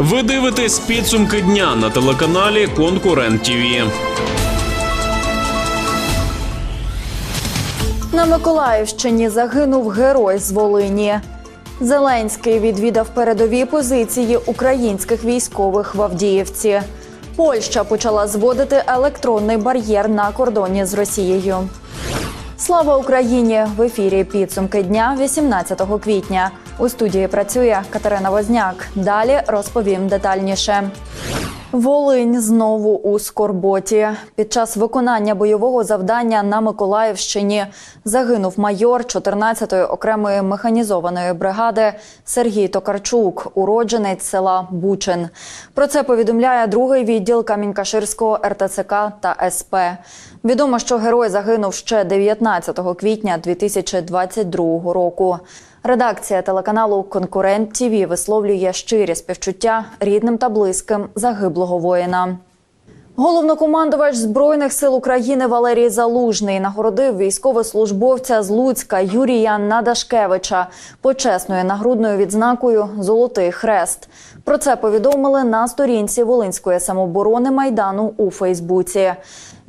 Ви дивитесь підсумки дня на телеканалі Конкурент ТІВІ. На Миколаївщині загинув герой з Волині. Зеленський відвідав передові позиції українських військових в Авдіївці. Польща почала зводити електронний бар'єр на кордоні з Росією. Слава Україні! В ефірі підсумки дня 18 квітня. У студії працює Катерина Возняк. Далі розповім детальніше. Волинь знову у скорботі. Під час виконання бойового завдання на Миколаївщині загинув майор 14-ї окремої механізованої бригади Сергій Токарчук, уродженець села Бучин. Про це повідомляє другий відділ Камінькаширського РТЦК та СП. Відомо, що герой загинув ще 19 квітня 2022 року. Редакція телеканалу Конкурент ТІВІ висловлює щирі співчуття рідним та близьким загиблого воїна. Головнокомандувач збройних сил України Валерій Залужний нагородив військовослужбовця з Луцька Юрія Надашкевича почесною нагрудною відзнакою Золотий хрест. Про це повідомили на сторінці Волинської самооборони майдану у Фейсбуці.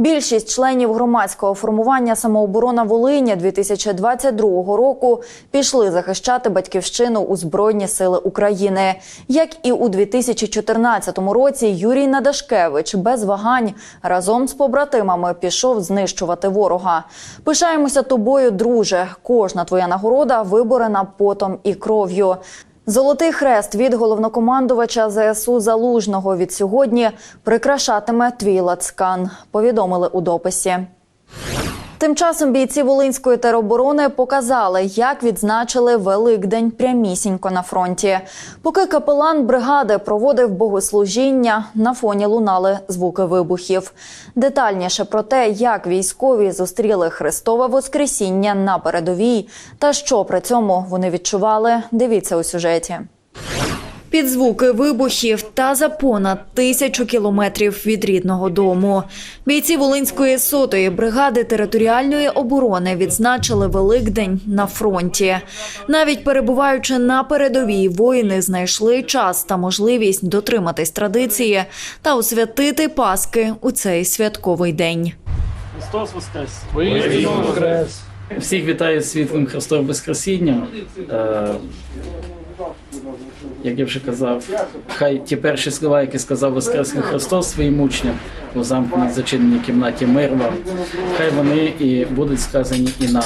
Більшість членів громадського формування самооборона Волині 2022 року пішли захищати батьківщину у Збройні Сили України. Як і у 2014 році, Юрій Надашкевич без вагань разом з побратимами пішов знищувати ворога. Пишаємося тобою, друже. Кожна твоя нагорода виборена потом і кров'ю. Золотий хрест від головнокомандувача ЗСУ Залужного від сьогодні прикрашатиме твій лацкан. Повідомили у дописі. Тим часом бійці Волинської тероборони показали, як відзначили Великдень прямісінько на фронті. Поки капелан бригади проводив богослужіння, на фоні лунали звуки вибухів. Детальніше про те, як військові зустріли Христове Воскресіння на передовій та що при цьому вони відчували, дивіться у сюжеті. Під звуки вибухів та за понад тисячу кілометрів від рідного дому бійці Волинської сотої бригади територіальної оборони відзначили Великдень на фронті. Навіть перебуваючи на передовій, воїни знайшли час та можливість дотриматись традиції та освятити Паски у цей святковий день. Христос Воскрес! Всіх вітаю з світлим Христовим Воскресінням. Як я вже казав, хай ті перші слова, які сказав Воскресний Христос своїм учням у замкненій зачиненій кімнаті мир вам, хай вони і будуть сказані і нам,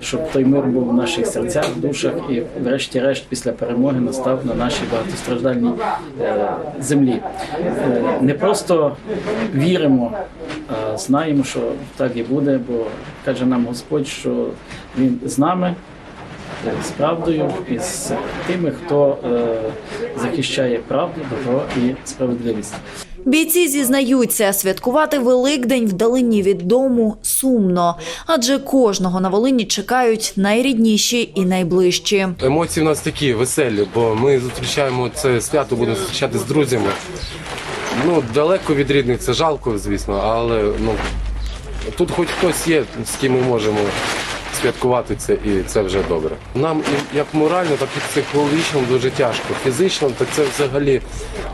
щоб той мир був в наших серцях, душах і, врешті-решт, після перемоги настав на нашій багатостраждальній е, землі. Е, не просто віримо, а знаємо, що так і буде, бо каже нам Господь, що Він з нами. З правдою і з тими, хто е, захищає правду, добро і справедливість. Бійці зізнаються, святкувати Великдень вдалині від дому сумно, адже кожного на Волині чекають найрідніші і найближчі. Емоції в нас такі веселі, бо ми зустрічаємо це свято, будемо зустрічати з друзями. Ну, далеко від рідних це жалко, звісно, але ну, тут хоч хтось є, з ким ми можемо святкувати це, і це вже добре. Нам і як морально, так і психологічно дуже тяжко. Фізично, так це взагалі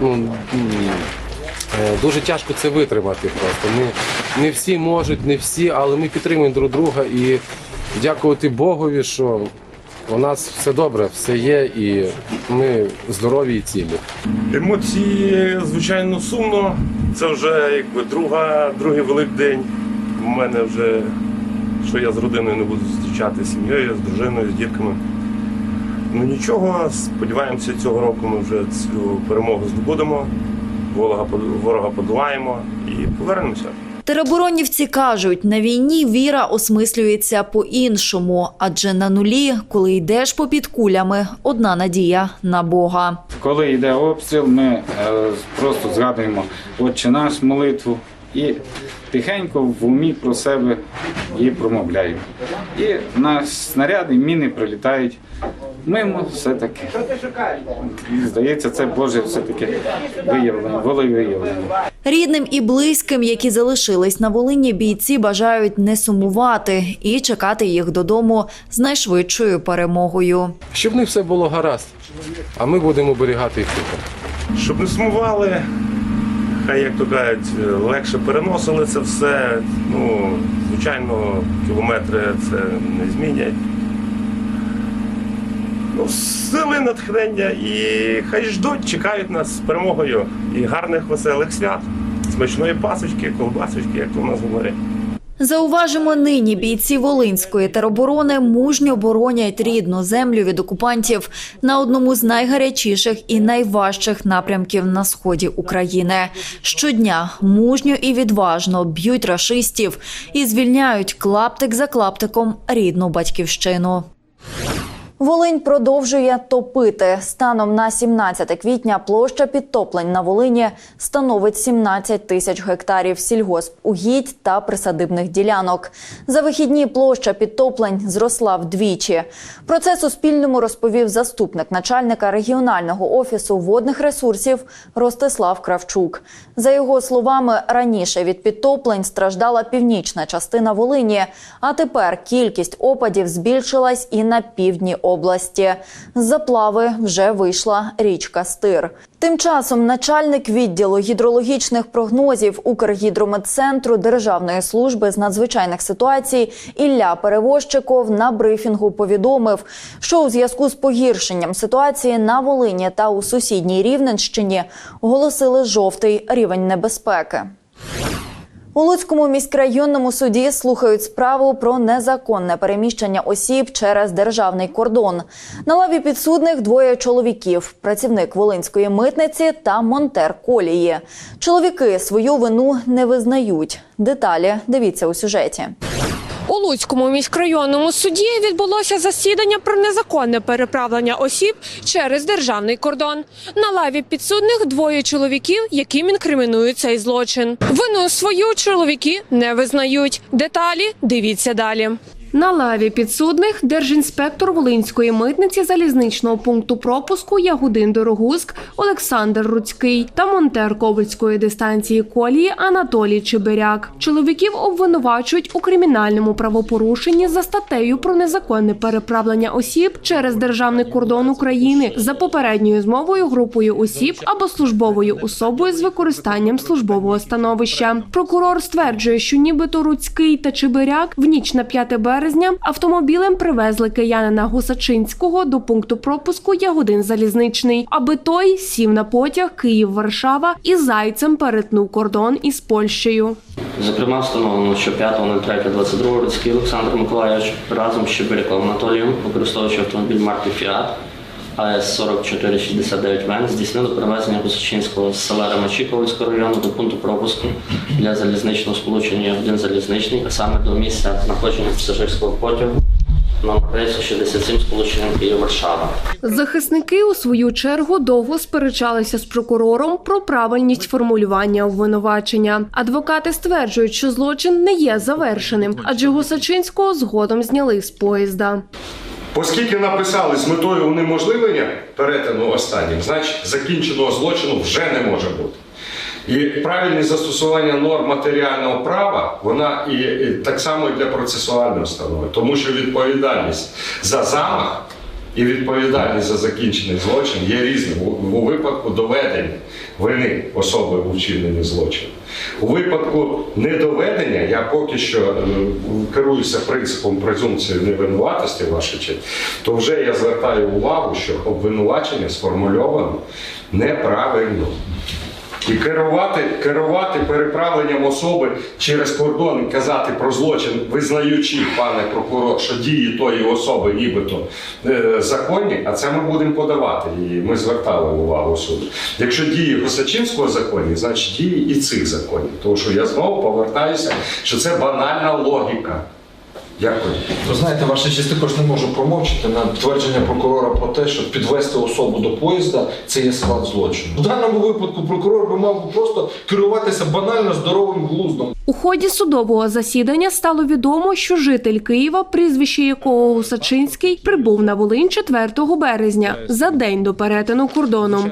ну, е, дуже тяжко це витримати просто. Не, не всі можуть, не всі, але ми підтримуємо друг друга і дякувати Богові, що у нас все добре, все є, і ми здорові і цілі. Емоції, звичайно, сумно. Це вже якби друга, другий великдень. У мене вже що я з родиною не буду зустрічати з сім'єю, з дружиною, з дітками. Ну нічого, сподіваємося, цього року ми вже цю перемогу здобудемо, ворога, ворога подолаємо і повернемося. Тероборонівці кажуть, на війні віра осмислюється по-іншому, адже на нулі, коли йдеш попід кулями, одна надія на Бога. Коли йде обстріл, ми е, просто згадуємо Отче наш молитву і тихенько в умі про себе її промовляємо. І на снаряди, міни прилітають мимо все-таки. І, Здається, це Боже все-таки виявлення, волевиявлення. Рідним і близьким, які залишились на Волині, бійці бажають не сумувати і чекати їх додому з найшвидшою перемогою. Щоб них все було гаразд, а ми будемо оберігати їх тут. Щоб не сумували, хай, як то кажуть, легше переносили це все. Ну, звичайно, кілометри це не змінять. Ну, сили натхнення і хай ждуть, чекають нас з перемогою і гарних веселих свят, смачної пасочки, колбасочки, як в нас говорять. Зауважимо, нині бійці Волинської тероборони мужньо боронять рідну землю від окупантів на одному з найгарячіших і найважчих напрямків на сході України. Щодня мужньо і відважно б'ють рашистів і звільняють клаптик за клаптиком рідну батьківщину. Волинь продовжує топити. Станом на 17 квітня площа підтоплень на Волині становить 17 тисяч гектарів сільгоспугідь та присадибних ділянок. За вихідні площа підтоплень зросла вдвічі. Про це Суспільному розповів заступник начальника регіонального офісу водних ресурсів Ростислав Кравчук. За його словами, раніше від підтоплень страждала північна частина Волині, а тепер кількість опадів збільшилась і на півдні області. З заплави вже вийшла річка Стир. Тим часом начальник відділу гідрологічних прогнозів Укргідрометцентру Державної служби з надзвичайних ситуацій Ілля Перевозчиков на брифінгу повідомив, що у зв'язку з погіршенням ситуації на Волині та у сусідній Рівненщині оголосили жовтий рівень небезпеки. У Луцькому міськрайонному суді слухають справу про незаконне переміщення осіб через державний кордон. На лаві підсудних двоє чоловіків: працівник Волинської митниці та монтер колії. Чоловіки свою вину не визнають. Деталі дивіться у сюжеті. У Луцькому міськрайонному суді відбулося засідання про незаконне переправлення осіб через державний кордон. На лаві підсудних двоє чоловіків, яким інкримінують цей злочин. Вину свою чоловіки не визнають. Деталі дивіться далі. На лаві підсудних держінспектор Волинської митниці залізничного пункту пропуску Ягудин Дорогуск Олександр Руцький та монтер Ковальської дистанції колії Анатолій Чебиряк. Чоловіків обвинувачують у кримінальному правопорушенні за статтею про незаконне переправлення осіб через державний кордон України за попередньою змовою групою осіб або службовою особою з використанням службового становища. Прокурор стверджує, що нібито Руцький та Чебиряк в ніч на 5 березня автомобілем привезли киянина Гусачинського до пункту пропуску Ягодин Залізничний, аби той сів на потяг Київ-Варшава і зайцем перетнув кордон із Польщею. Зокрема, встановлено, що 5.03.22 році Олександр Миколаївич разом з Щебиряком Анатолієм, використовуючи автомобіль марки Фіат АС 4469 Вен, здійснили перевезення Гусачинського з села Ремачі району до пункту пропуску для залізничного сполучення один залізничний, а саме до місця знаходження пасажирського потягу номер рейсу 67 сполученням Київ-Варшава. Захисники у свою чергу довго сперечалися з прокурором про правильність формулювання обвинувачення. Адвокати стверджують, що злочин не є завершеним, адже Гусачинського згодом зняли з поїзда. Оскільки написали з метою унеможливлення перетину останнім, значить закінченого злочину вже не може бути. І правильне застосування норм матеріального права, вона і, і так само і для процесуальної установи, тому що відповідальність за замах і відповідальність за закінчений злочин є різним у, у випадку доведення вини особи у вчиненні злочину. У випадку недоведення я поки що е, керуюся принципом презумпції невинуватості, ваша честь, то вже я звертаю увагу, що обвинувачення сформульовано неправильно. І керувати, керувати переправленням особи через кордон казати про злочин, визнаючи, пане прокурор, що дії тої особи нібито е, законні, а це ми будемо подавати. І ми звертали увагу суду. Якщо дії Гусачинського законні, значить дії і цих законів. Тому що я знову повертаюся, що це банальна логіка. Дякую. Ви знаєте, ваша честь також не можу промовчати на твердження прокурора про те, що підвести особу до поїзда це є склад злочину. В даному випадку прокурор би мав просто керуватися банально здоровим глуздом. У ході судового засідання стало відомо, що житель Києва, прізвище якого Гусачинський, прибув на Волинь 4 березня за день до перетину кордону.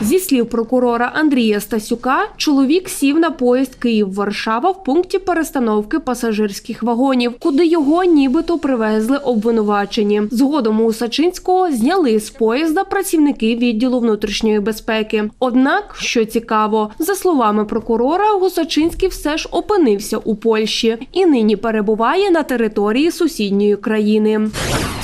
Зі слів прокурора Андрія Стасюка, чоловік сів на поїзд Київ-Варшава в пункті перестановки пасажирських вагонів, куди його його нібито привезли обвинувачені. Згодом у Сачинського зняли з поїзда працівники відділу внутрішньої безпеки. Однак, що цікаво, за словами прокурора, Гусачинський все ж опинився у Польщі і нині перебуває на території сусідньої країни.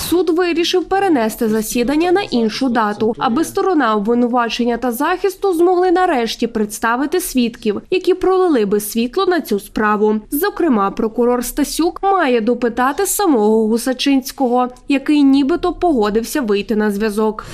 Суд вирішив перенести засідання на іншу дату, аби сторона обвинувачення та захисту змогли нарешті представити свідків, які пролили би світло на цю справу. Зокрема, прокурор Стасюк має допитати самого Гусачинського, який нібито погодився вийти на зв'язок.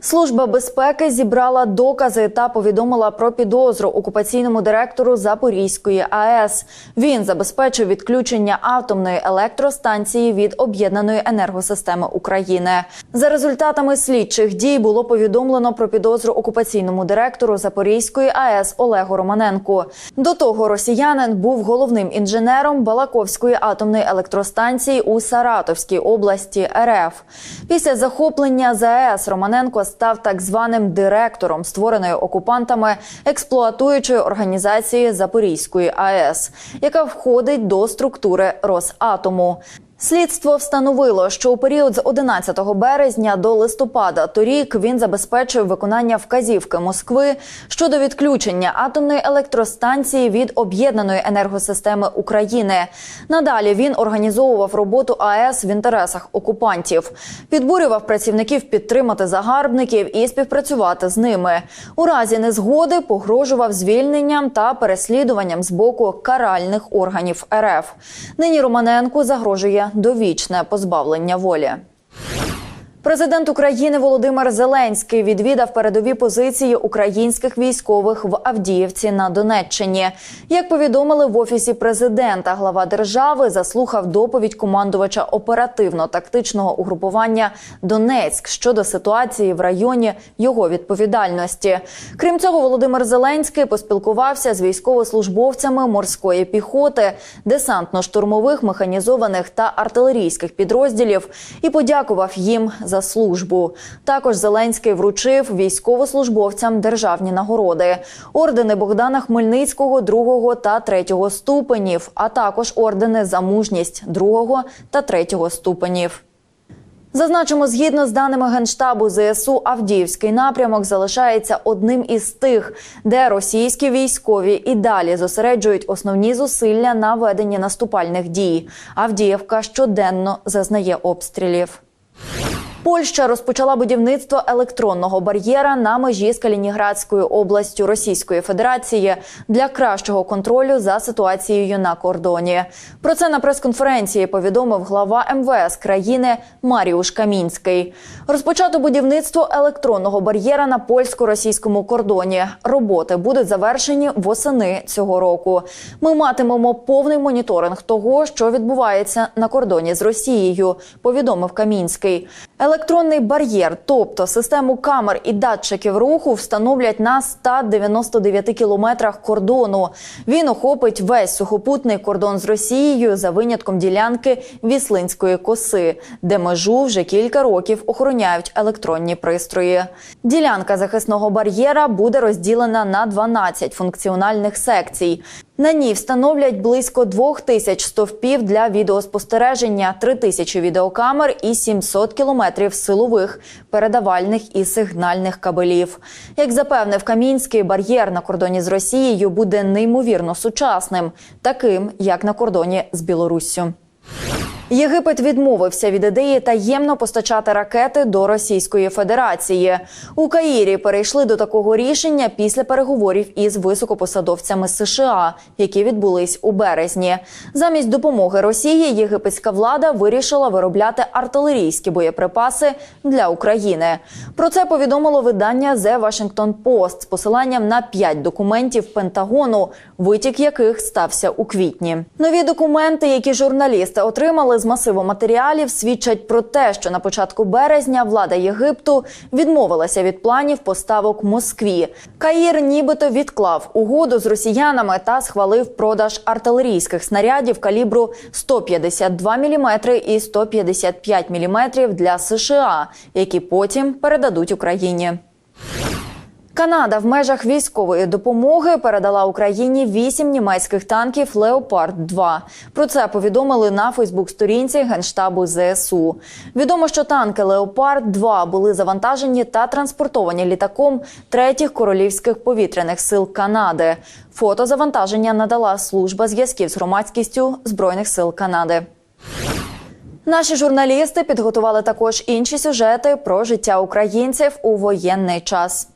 Служба безпеки зібрала докази та повідомила про підозру окупаційному директору Запорізької АЕС. Він забезпечив відключення атомної електростанції від об'єднаної енергосистеми України. За результатами слідчих дій було повідомлено про підозру окупаційному директору Запорізької АЕС Олегу Романенку. До того росіянин був головним інженером Балаковської атомної електростанції у Саратовській області РФ. Після захоплення ЗАЕС Романенко став так званим директором створеної окупантами експлуатуючої організації Запорізької АЕС, яка входить до структури Росатому. Слідство встановило, що у період з 11 березня до листопада торік він забезпечив виконання вказівки Москви щодо відключення атомної електростанції від об'єднаної енергосистеми України. Надалі він організовував роботу АЕС в інтересах окупантів, підбурював працівників підтримати загарбників і співпрацювати з ними. У разі незгоди погрожував звільненням та переслідуванням з боку каральних органів РФ. Нині Романенку загрожує довічне позбавлення волі. Президент України Володимир Зеленський відвідав передові позиції українських військових в Авдіївці на Донеччині. Як повідомили в офісі президента, глава держави заслухав доповідь командувача оперативно-тактичного угрупування Донецьк щодо ситуації в районі його відповідальності. Крім цього, Володимир Зеленський поспілкувався з військовослужбовцями морської піхоти, десантно-штурмових, механізованих та артилерійських підрозділів і подякував їм за службу. Також Зеленський вручив військовослужбовцям державні нагороди, ордени Богдана Хмельницького другого та третього ступенів, а також ордени за мужність другого та третього ступенів. Зазначимо, згідно з даними генштабу ЗСУ, Авдіївський напрямок залишається одним із тих, де російські військові і далі зосереджують основні зусилля на веденні наступальних дій. Авдіївка щоденно зазнає обстрілів. Польща розпочала будівництво електронного бар'єра на межі з Калініградською областю Російської Федерації для кращого контролю за ситуацією на кордоні. Про це на прес-конференції повідомив глава МВС країни Маріуш Камінський. Розпочато будівництво електронного бар'єра на польсько-російському кордоні. Роботи будуть завершені восени цього року. Ми матимемо повний моніторинг того, що відбувається на кордоні з Росією. Повідомив Камінський. Електронний бар'єр, тобто систему камер і датчиків руху, встановлять на 199 кілометрах кордону. Він охопить весь сухопутний кордон з Росією за винятком ділянки Віслинської коси, де межу вже кілька років охороняють електронні пристрої. Ділянка захисного бар'єра буде розділена на 12 функціональних секцій. На ній встановлять близько двох тисяч стовпів для відеоспостереження, три тисячі відеокамер і 700 кілометрів силових, передавальних і сигнальних кабелів. Як запевнив Камінський, бар'єр на кордоні з Росією буде неймовірно сучасним, таким як на кордоні з Білоруссю. Єгипет відмовився від ідеї таємно постачати ракети до Російської Федерації. У Каїрі перейшли до такого рішення після переговорів із високопосадовцями США, які відбулись у березні. Замість допомоги Росії єгипетська влада вирішила виробляти артилерійські боєприпаси для України. Про це повідомило видання The Washington Post з посиланням на п'ять документів Пентагону, витік яких стався у квітні. Нові документи, які журналісти отримали з масиву матеріалів, свідчать про те, що на початку березня влада Єгипту відмовилася від планів поставок Москві. Каїр нібито відклав угоду з росіянами та схвалив продаж артилерійських снарядів калібру 152 мм і 155 мм для США, які потім передадуть Україні. Канада в межах військової допомоги передала Україні вісім німецьких танків Леопард 2 Про це повідомили на Фейсбук-сторінці генштабу ЗСУ. Відомо, що танки Леопард 2 були завантажені та транспортовані літаком третіх королівських повітряних сил Канади. Фото завантаження надала служба зв'язків з громадськістю збройних сил Канади. Наші журналісти підготували також інші сюжети про життя українців у воєнний час.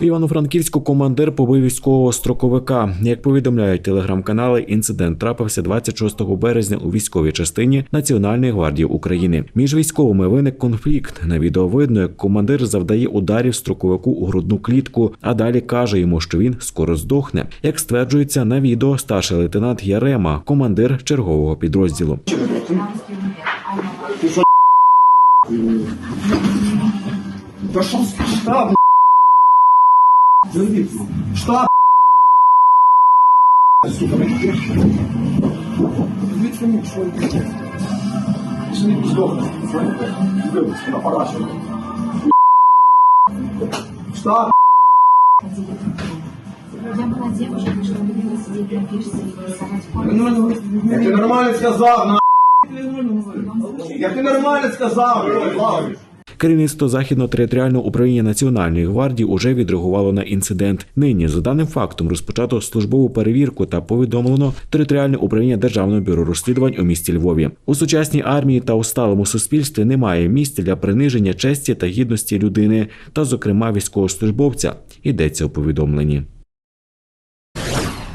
Івано-Франківську командир побив військового строковика. Як повідомляють телеграм-канали, інцидент трапився 26 березня у військовій частині Національної гвардії України. Між військовими виник конфлікт. На відео видно, як командир завдає ударів строковику у грудну клітку, а далі каже йому, що він скоро здохне. Як стверджується на відео, старший лейтенант Ярема, командир чергового підрозділу. Я была девушкой, что любила сидеть на пирсе и рисовать Я ти нормально сказав, я ти нормально сказав, Керівництво західно-територіального управління Національної гвардії уже відреагувало на інцидент. Нині за даним фактом розпочато службову перевірку та повідомлено територіальне управління Державного бюро розслідувань у місті Львові. У сучасній армії та у сталому суспільстві немає місця для приниження честі та гідності людини, та, зокрема, військовослужбовця. Йдеться у повідомленні.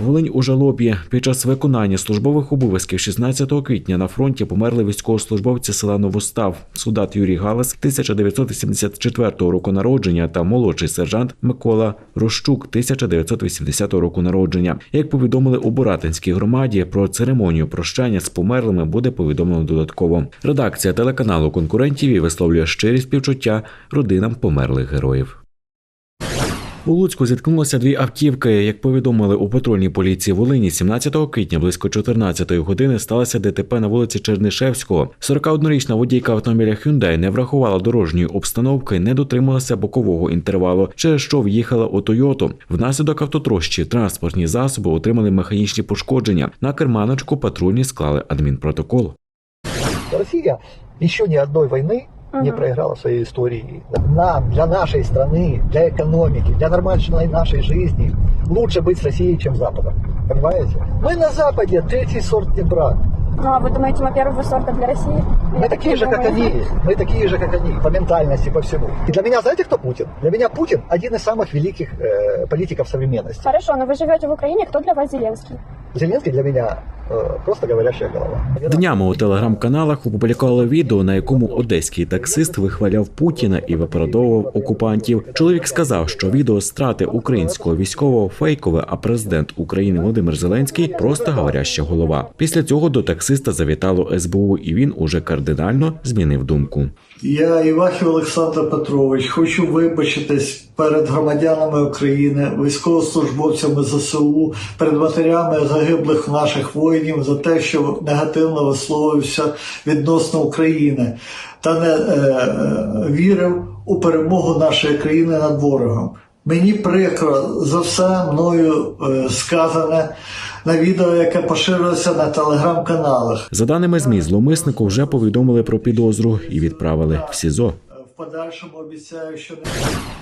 Волинь у жалобі під час виконання службових обов'язків 16 квітня на фронті померли військовослужбовці села Новостав, солдат Юрій Галас 1984 року народження та молодший сержант Микола Рощук 1980 року народження. Як повідомили у Буратинській громаді, про церемонію прощання з померлими буде повідомлено додатково. Редакція телеканалу конкурентів висловлює щирі співчуття родинам померлих героїв. У Луцьку зіткнулося дві автівки. Як повідомили у патрульній поліції Волині, 17 квітня близько 14 години сталося ДТП на вулиці Чернишевського. 41-річна водійка автомобіля Hyundai не врахувала дорожньої обстановки, не дотрималася бокового інтервалу, через що в'їхала у Тойоту. Внаслідок автотрощі транспортні засоби отримали механічні пошкодження. На керманочку патрульні склали адмінпротокол. Россия еще ни одной войны не проиграла в своей истории. Нам, для нашей страны, для экономики, для нормальной нашей жизни лучше быть с Россией, чем с Западом. Понимаете? Мы на Западе третий сорт не брат. Ну, а вы думаете, мы первого сорта для России? Мы такие же, как они. Мы такие же, как они. По ментальности, по всему. И для меня, знаете, кто Путин? Для меня Путин один из самых великих э, политиков современности. Хорошо, но вы живете в Украине, кто для вас Зеленский? Зеленский для меня э, просто говорящая голова. Днями у телеграм-каналах опублікували відео, на якому одеський таксист вихваляв Путіна і виправдовував окупантів. Чоловік сказав, що відео страти українського військового фейкове, а президент України Володимир Зеленський просто говоряща голова. Після цього до таксиста завітало СБУ, і він уже кардинально змінив думку. Я Івахів Олександр Петрович. Хочу вибачитись перед громадянами України, військовослужбовцями ЗСУ, перед матерями загиблих наших воїнів за те, що негативно висловився відносно України та не е, вірив у перемогу нашої країни над ворогом. Мені прикро за все мною е, сказане на відео, яке поширилося на телеграм-каналах. За даними ЗМІ, зловмиснику вже повідомили про підозру і відправили в СІЗО. В подальшому обіцяю, що не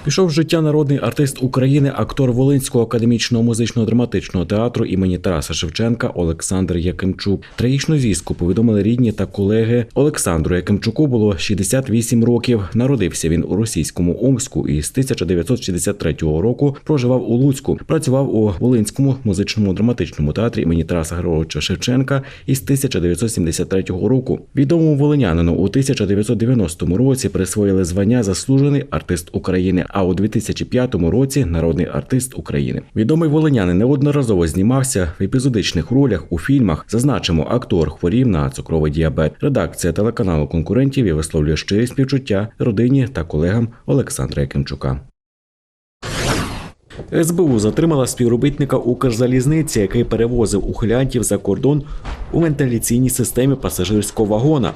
Пішов з життя народний артист України, актор Волинського академічного музичного драматичного театру імені Тараса Шевченка Олександр Якимчук. Трагічну звістку повідомили рідні та колеги. Олександру Якимчуку було 68 років. Народився він у російському Омську і з 1963 року проживав у Луцьку. Працював у Волинському музичному драматичному театрі імені Тараса Григоровича Шевченка із 1973 року. Відомому волинянину у 1990 році присвоїли звання заслужений артист України. А у 2005 році народний артист України. Відомий волинянин неодноразово знімався в епізодичних ролях у фільмах. Зазначимо, актор хворів на цукровий діабет. Редакція телеканалу конкурентів і висловлює щирі співчуття родині та колегам Олександра Якимчука. СБУ затримала співробітника Укрзалізниці, який перевозив ухилянтів за кордон у вентиляційній системі пасажирського вагона.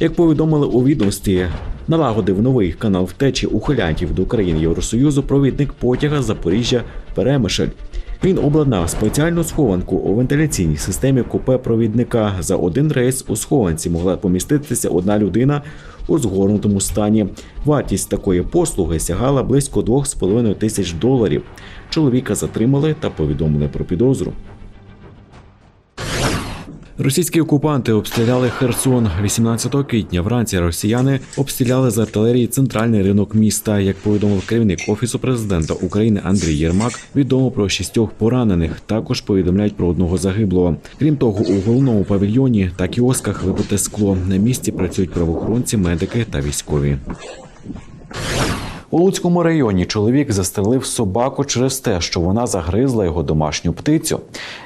Як повідомили у відомстві, налагодив новий канал втечі ухилянтів до країн Євросоюзу провідник потяга Запоріжжя Перемишль. Він обладнав спеціальну схованку у вентиляційній системі купе провідника. За один рейс у схованці могла поміститися одна людина у згорнутому стані. Вартість такої послуги сягала близько 2,5 тисяч доларів. Чоловіка затримали та повідомили про підозру. Російські окупанти обстріляли Херсон 18 квітня. Вранці росіяни обстріляли з артилерії центральний ринок міста. Як повідомив керівник офісу президента України Андрій Єрмак, відомо про шістьох поранених. Також повідомляють про одного загиблого. Крім того, у головному павільйоні та кіосках вибите скло. На місці працюють правоохоронці, медики та військові. У Луцькому районі чоловік застрелив собаку через те, що вона загризла його домашню птицю.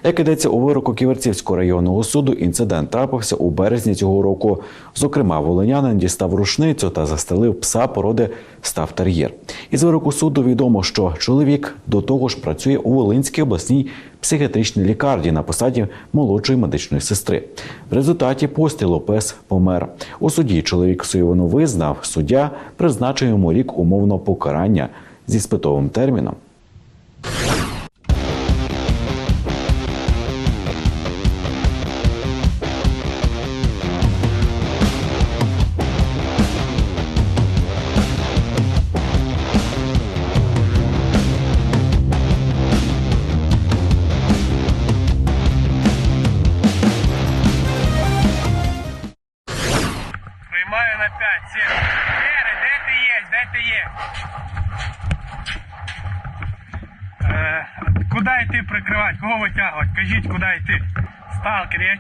Як ідеться у вироку Ківерцівського районного суду, інцидент трапився у березні цього року. Зокрема, волинянин дістав рушницю та застрелив пса породи стафтер'єр. Із вироку суду відомо, що чоловік до того ж працює у Волинській обласній психіатричній лікарні на посаді молодшої медичної сестри. В результаті пострілу пес помер. У суді чоловік свою визнав. Суддя призначив йому рік умовного покарання зі спитовим терміном.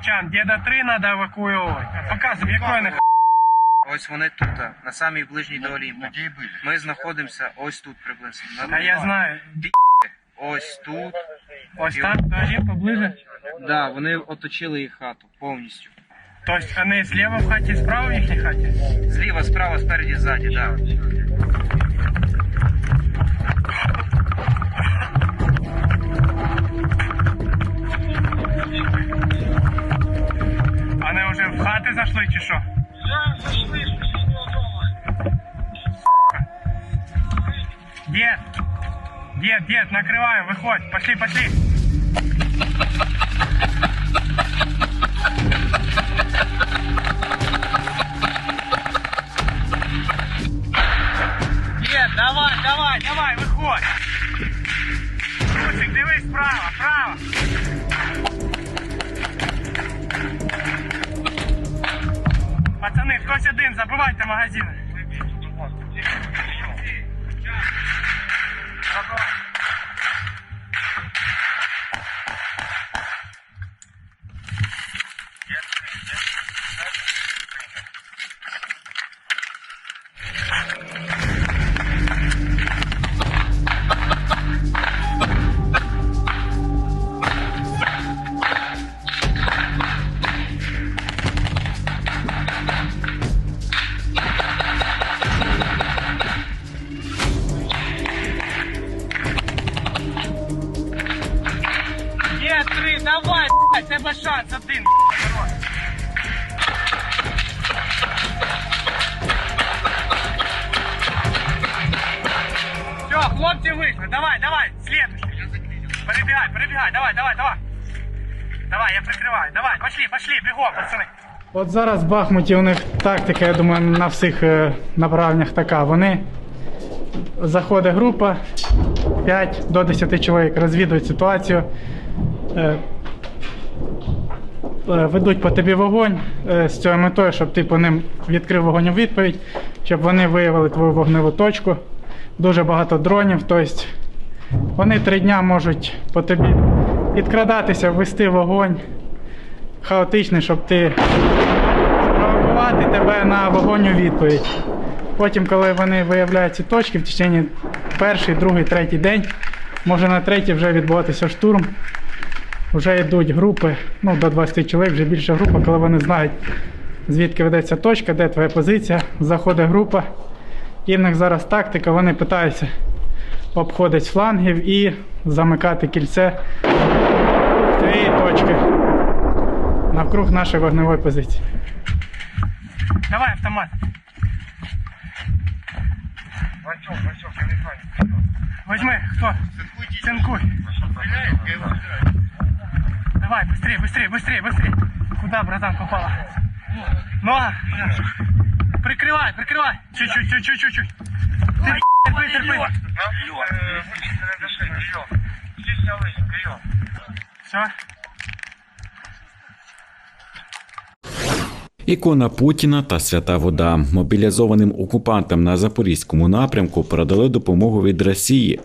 Ячан, діда 3 треба евакуювати. Показуй, якої не Ось вони тут, на самій ближній до Олімпу. Ми знаходимося ось тут приблизно. А я знаю. Ось тут. Ось там, до Олімпа ближе? Да, вони оточили їх хату повністю. Тобто вони зліва в хаті, справа в їхній хаті? Зліва, справа, спереді, ззаді, да. Пацани зайшли чи що? Я зайшли з сусіднього дома. Дед! Дед, дед, накриваю, виходь, пошли, пошли. Дед, давай, давай, давай, виходь. Русик, дивись справа, право. Пацани, хтось один, забивайте магазини. От зараз в Бахмуті у них тактика, я думаю, на всіх е, направленнях така. Вони заходить група 5 до 10 чоловік, розвідують ситуацію, е, е, ведуть по тобі вогонь з цією метою, щоб ти по ним відкрив вогонь у відповідь, щоб вони виявили твою вогневу точку. Дуже багато дронів, тобто вони три дня можуть по тобі підкрадатися, ввести вогонь хаотичний, щоб ти спровокувати тебе на вогонь у відповідь. Потім, коли вони виявляють ці точки, в течение перший, другий, третій день, може на третій вже відбуватися штурм. Вже йдуть групи, ну до 20 чоловік, вже більша група, коли вони знають, звідки ведеться точка, де твоя позиція, заходить група. І в них зараз тактика, вони питаються обходити флангів і замикати кільце цієї точки навкруг нашої вогневої позиції. Давай автомат. Возьми, кто? Цинкуй. Давай, быстрее, быстрее, быстрее, быстрее. Куда, братан, попала? Нога. Прикрывай, прикрывай. Чуть-чуть, чуть-чуть, чуть-чуть. Терпи, терпи. Все. Ікона Путіна та свята вода мобілізованим окупантам на запорізькому напрямку передали допомогу від Росії.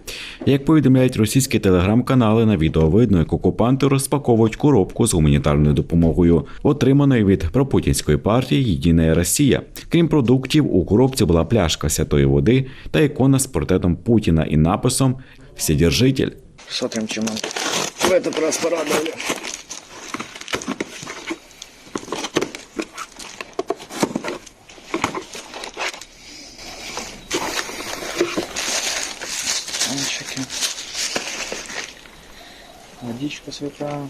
Як повідомляють російські телеграм-канали, на відео видно, як окупанти розпаковують коробку з гуманітарною допомогою, отриманою від пропутінської партії Єдина Росія. Крім продуктів, у коробці була пляшка святої води та ікона з портретом Путіна і написом Вседержитель. Смотрим, чем в этот раз порадовали. Святая.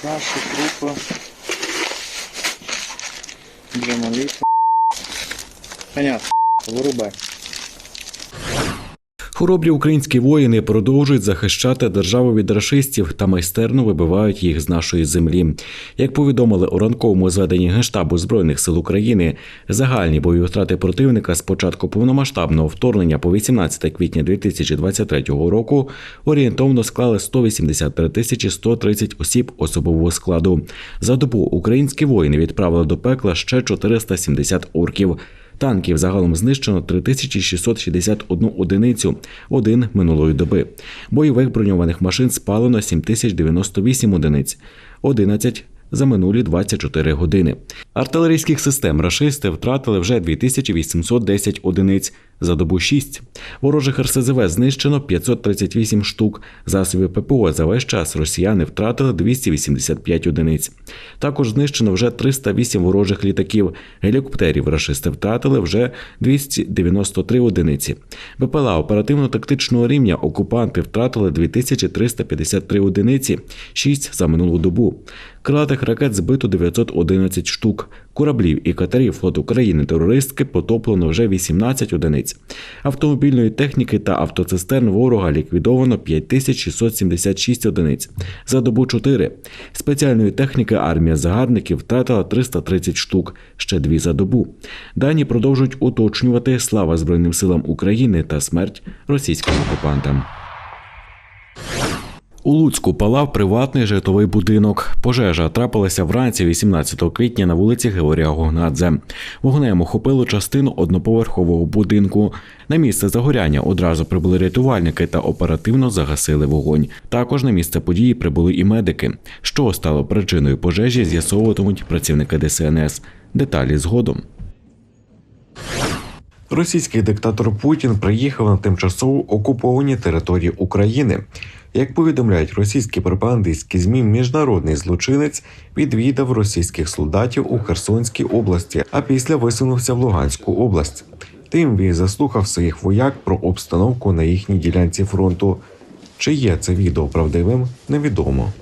Каши, крупы. Для молитвы. Понятно. Вырубай. Хоробрі українські воїни продовжують захищати державу від рашистів та майстерно вибивають їх з нашої землі. Як повідомили у ранковому зведенні Генштабу збройних сил України, загальні бойові втрати противника з початку повномасштабного вторгнення по 18 квітня 2023 року орієнтовно склали 183 тисячі 130 осіб особового складу. За добу українські воїни відправили до пекла ще 470 орків. Танків загалом знищено 3661 одиницю, один минулої доби. Бойових броньованих машин спалено 7098 одиниць, 11 за минулі 24 години. Артилерійських систем рашисти втратили вже 2810 одиниць, за добу 6. Ворожих РСЗВ знищено 538 штук. Засобів ППО за весь час росіяни втратили 285 одиниць. Також знищено вже 308 ворожих літаків. Гелікоптерів рашисти втратили вже 293 одиниці. БПЛА оперативно-тактичного рівня окупанти втратили 2353 одиниці, 6 за минулу добу. Крилатих ракет збито 911 штук. Кораблів і катерів флот України терористки потоплено вже 18 одиниць. Автомобільної техніки та автоцистерн ворога ліквідовано 5676 одиниць. За добу 4. Спеціальної техніки армія загарбників втратила 330 штук, ще дві за добу. Дані продовжують уточнювати слава Збройним силам України та смерть російським окупантам. У Луцьку палав приватний житловий будинок. Пожежа трапилася вранці 18 квітня на вулиці Георгія Гогнадзе. Вогнем охопило частину одноповерхового будинку. На місце загоряння одразу прибули рятувальники та оперативно загасили вогонь. Також на місце події прибули і медики. Що стало причиною пожежі, з'ясовуватимуть працівники ДСНС. Деталі згодом. Російський диктатор Путін приїхав на тимчасово окуповані території України. Як повідомляють російські пропагандистські змі, міжнародний злочинець відвідав російських солдатів у Херсонській області, а після висунувся в Луганську область. Тим він заслухав своїх вояк про обстановку на їхній ділянці фронту. Чи є це відео правдивим, невідомо.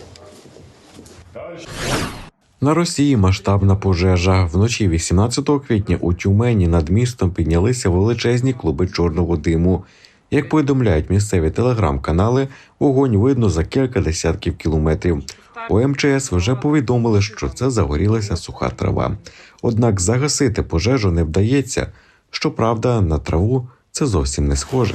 На Росії масштабна пожежа. Вночі 18 квітня у Тюмені над містом піднялися величезні клуби чорного диму. Як повідомляють місцеві телеграм-канали, вогонь видно за кілька десятків кілометрів. У МЧС вже повідомили, що це загорілася суха трава. Однак загасити пожежу не вдається. Щоправда, на траву це зовсім не схоже.